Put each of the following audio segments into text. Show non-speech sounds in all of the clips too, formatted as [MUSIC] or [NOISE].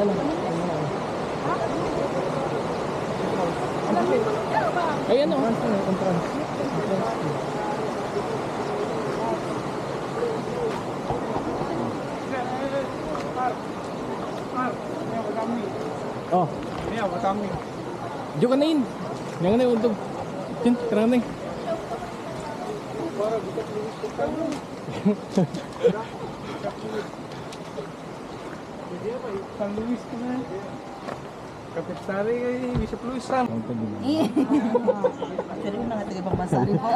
Wala na. Ayan o. Oh, Iya. Diyo ka na yun. Yan ka na untog. Yan, tara na yun. [LAUGHS] San Luis ko na. Kapitari kay Bishop Luis Ram. Pero yung mga taga-pamasari po.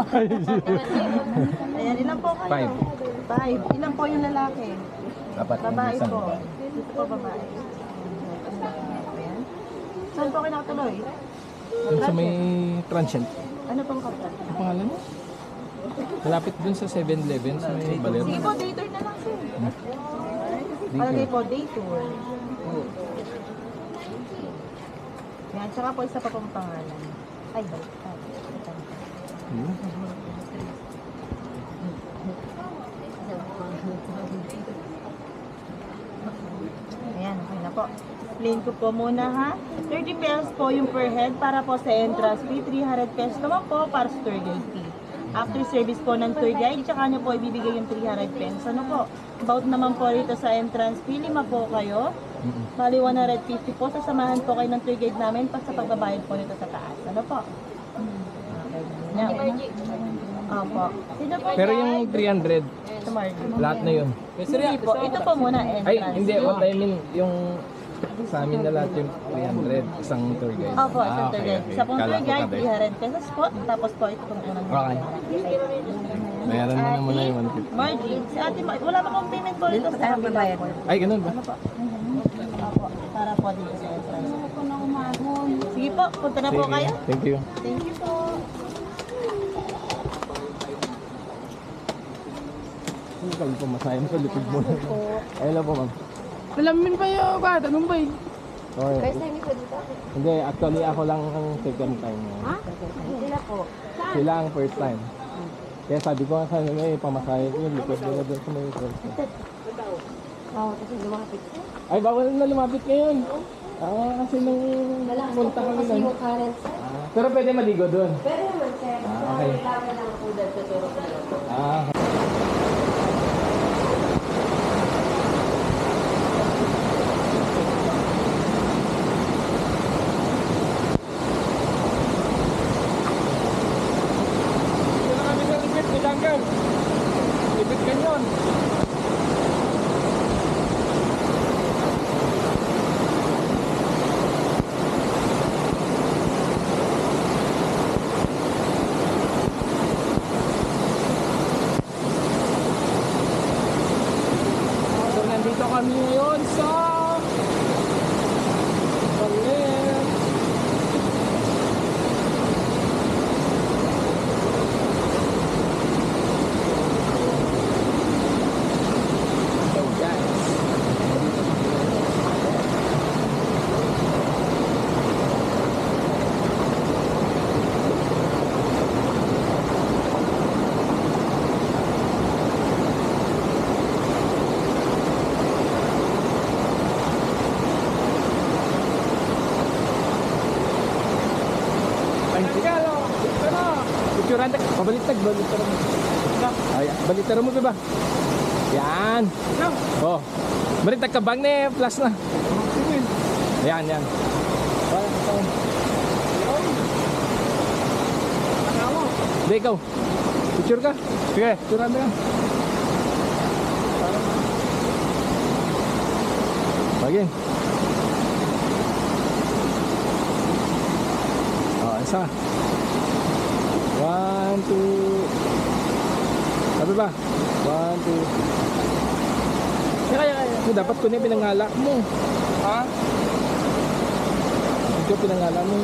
Ayan, ilan po kayo? Five. Five. Ilan po yung lalaki? Dapat Babae po. Dito po babae. Ayan. Saan po kayo nakatuloy? Sa may transient. Ano pong kapatid? Ang pangalan mo? Malapit dun sa 7-Eleven sa may Balero. Sige po, day tour na lang sir. Palagay po, day tour. Yan, tsaka po isa pa pong pangalan. Ay, balik. Hmm. Ayan, okay na po. Explain ko po muna ha. 30 pesos po yung per head para po sa entrance fee. 300 pesos naman po para sa tour guide fee. After service po ng tour guide, tsaka nyo po ibibigay yung 300 pesos. Ano po? About naman po rito sa entrance fee, lima po kayo. Bali 150 po. Sasamahan po kayo ng tour guide namin pag sa pagbabayad po nito sa taas. Ano po? Okay. Yan. Opo. Sino po Pero yung 300, Sa Margie. lahat na yun. Hindi po. Ito po muna entrance. Ay, hindi. What I mean, yung sa amin na lahat yung 300, isang tour guide. Opo, sa tour okay, guide. okay. Sa pong Kala tour guide, kada- 300 pesos po. Tapos po, ito pong unang Okay. Bayaran mo na muna yung 150. Margie, si ate, Ma- wala pa pong payment po dito sa kabila po. Ay, ganun ba? Ano po? Opo, para po dito sa entrance. Sige po, punta na po Sige. kayo. Thank you. Thank you po. Hindi ka po masayang sa likod mo. Ayun lang po, ma'am. Alamin pa yung ba? Tanong ba eh? Okay. First time ko dito? Hindi, actually ako lang ang second time. Ha? Sila po. Sila ang first time. Kaya sabi ko nga sa nila, eh, pamasahe ko yung likod nila doon sa may first time. Oo, kasi lumapit. Ay, bawal na lumapit ngayon. Ah, kasi nung punta kami doon. Ah, pero pwede maligo doon. Pwede naman, sir. Ah, okay. Kailangan lang po lang. Ah, Ito na kami Canyon. so nandito kami ngayon sa Baler. So guys, Ay, Tagalog! Ito na! Picturean tag, pabaliktag, baliktad mo. Ay, baliktad mo ba? Yan! Oh, baliktag ka bang ne, plus na. Yan, yan. Hindi, ikaw. Picture ka? Sige, picturean yan. Bagin. Oh, isa. Sabi ba? One, two. Kaya, kaya, kaya. Dapat ko na pinangala mo. Ha? Ito pinangala mo.